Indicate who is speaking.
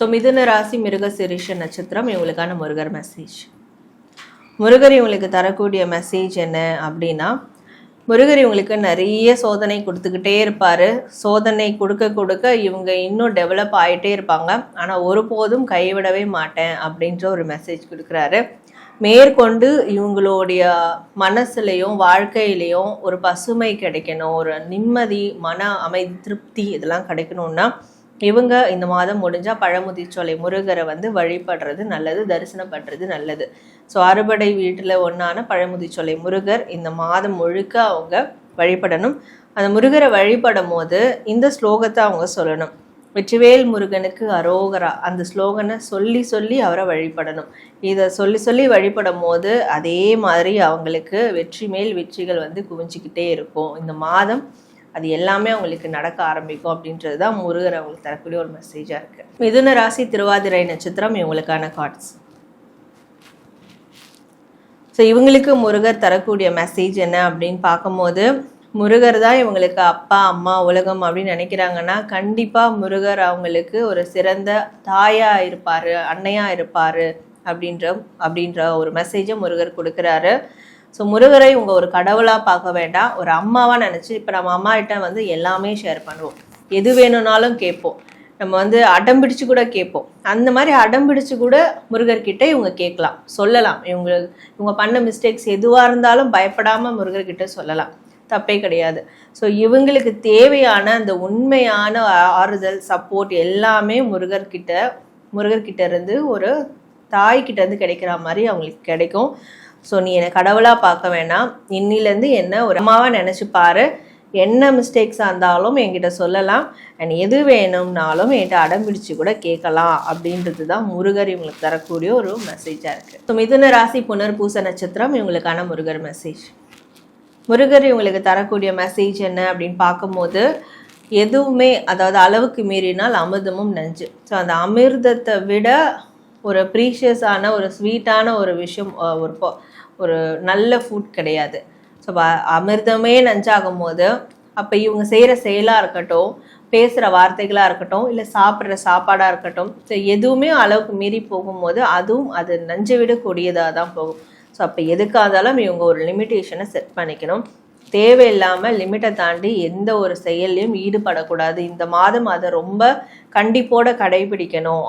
Speaker 1: So மிதுன ராசி மிருக சிரிஷ நட்சத்திரம் இவங்களுக்கான முருகர் மெசேஜ் முருகர் இவங்களுக்கு தரக்கூடிய மெசேஜ் என்ன அப்படின்னா முருகர் இவங்களுக்கு நிறைய சோதனை கொடுத்துக்கிட்டே இருப்பார். சோதனை கொடுக்க கொடுக்க இவங்க இன்னும் டெவலப் ஆகிட்டே இருப்பாங்க. ஆனால் ஒருபோதும் கைவிடவே மாட்டேன் அப்படின்ற ஒரு மெசேஜ் கொடுக்குறாரு. மேற்கொண்டு இவங்களுடைய மனசுலையும் வாழ்க்கையிலையும் ஒரு பசுமை கிடைக்கணும் ஒரு நிம்மதி மன அமை திருப்தி இதெல்லாம் கிடைக்கணும்னா இவங்க இந்த மாதம் முடிஞ்சால் பழமுதிர்ச்சோலை முருகரை வந்து வழிபடுறது நல்லது தரிசனம் பண்ணுறது நல்லது. ஸோ அறுபடை வீட்டில் ஒன்றான பழமுதிர்ச்சோலை முருகர் இந்த மாதம் முழுக்க அவங்க வழிபடணும். அந்த முருகரை வழிபடும் போது இந்த ஸ்லோகத்தை அவங்க சொல்லணும். வெற்றிவேல் முருகனுக்கு அரோகரா அந்த ஸ்லோகனை சொல்லி சொல்லி அவரை வழிபடணும். இதை சொல்லி சொல்லி வழிபடும் போது அதே மாதிரி அவங்களுக்கு வெற்றி மேல் வெற்றிகள் வந்து குவிஞ்சிக்கிட்டே இருக்கும். இந்த மாதம் அது எல்லாமே அவங்களுக்கு நடக்க ஆரம்பிக்கும் அப்படின்றது தான் முருகர் அவங்களுக்கு தரக்கூடிய ஒரு மெசேஜாக இருக்குது மிதுன ராசி திருவாதிரை நட்சத்திரம் இவங்களுக்கான கார்ட்ஸ் ஸோ இவங்களுக்கு முருகர் தரக்கூடிய மெசேஜ் என்ன அப்படின்னு பார்க்கும்போது முருகர் தான் இவங்களுக்கு அப்பா அம்மா உலகம் அப்படின்னு நினைக்கிறாங்கன்னா கண்டிப்பாக முருகர் அவங்களுக்கு ஒரு சிறந்த தாயாக இருப்பார் அன்னையாக இருப்பார் அப்படின்ற அப்படின்ற ஒரு மெசேஜை முருகர் கொடுக்குறாரு. ஸோ முருகரை உங்கள் ஒரு கடவுளாக பார்க்க வேண்டாம். ஒரு அம்மாவாக நினச்சி இப்போ நம்ம அம்மா கிட்ட வந்து எல்லாமே ஷேர் பண்ணுவோம். எது வேணும்னாலும் கேட்போம். நம்ம வந்து அடம் பிடிச்சு கூட கேட்போம். அந்த மாதிரி அடம் பிடிச்சு கூட முருகர்கிட்ட இவங்க கேட்கலாம். சொல்லலாம். இவங்க இவங்க பண்ண மிஸ்டேக்ஸ் எதுவாக இருந்தாலும் பயப்படாமல் முருகர்கிட்ட சொல்லலாம். தப்பே கிடையாது. ஸோ இவங்களுக்கு தேவையான அந்த உண்மையான ஆறுதல் சப்போர்ட் எல்லாமே முருகர்கிட்ட முருகர்கிட்ட இருந்து ஒரு தாய்கிட்ட இருந்து கிடைக்கிற மாதிரி அவங்களுக்கு கிடைக்கும். ஸோ நீ என்னை கடவுளாக பார்க்க வேணாம். இன்னிலேருந்து என்ன ஒரு அம்மாவாக நினச்சி பாரு. என்ன மிஸ்டேக்ஸாக இருந்தாலும் என்கிட்ட சொல்லலாம். அண்ட் எது வேணும்னாலும் என்கிட்ட அடம்பிடிச்சு கூட கேட்கலாம். அப்படின்றது தான் முருகர் இவங்களுக்கு தரக்கூடிய ஒரு மெசேஜாக இருக்குது ஸோ மிதுன ராசி புனர்பூச நட்சத்திரம் இவங்களுக்கான முருகர் மெசேஜ் முருகர் இவங்களுக்கு தரக்கூடிய மெசேஜ் என்ன அப்படின்னு பார்க்கும்போது எதுவுமே அதாவது அளவுக்கு மீறினால் அமிர்தமும் நஞ்சு. ஸோ அந்த அமிர்தத்தை விட ஒரு ப்ரீஷியஸான ஒரு ஸ்வீட்டான ஒரு விஷயம் ஒரு ஒரு நல்ல ஃபுட் கிடையாது. ஸோ அமிர்தமே நஞ்சாகும் போது அப்போ இவங்க செய்கிற செயலாக இருக்கட்டும் பேசுகிற வார்த்தைகளாக இருக்கட்டும் இல்லை சாப்பிட்ற சாப்பாடாக இருக்கட்டும் ஸோ எதுவுமே அளவுக்கு மீறி போகும்போது அதுவும் அது நஞ்சை விடக்கூடியதாக தான் போகும். ஸோ அப்போ எதுக்காக இருந்தாலும் இவங்க ஒரு லிமிட்டேஷனை செட் பண்ணிக்கணும். தேவையில்லாமல் லிமிட்டை தாண்டி எந்த ஒரு செயல்லையும் ஈடுபடக்கூடாது. இந்த மாதம் அதை ரொம்ப கண்டிப்போட கடைபிடிக்கணும்.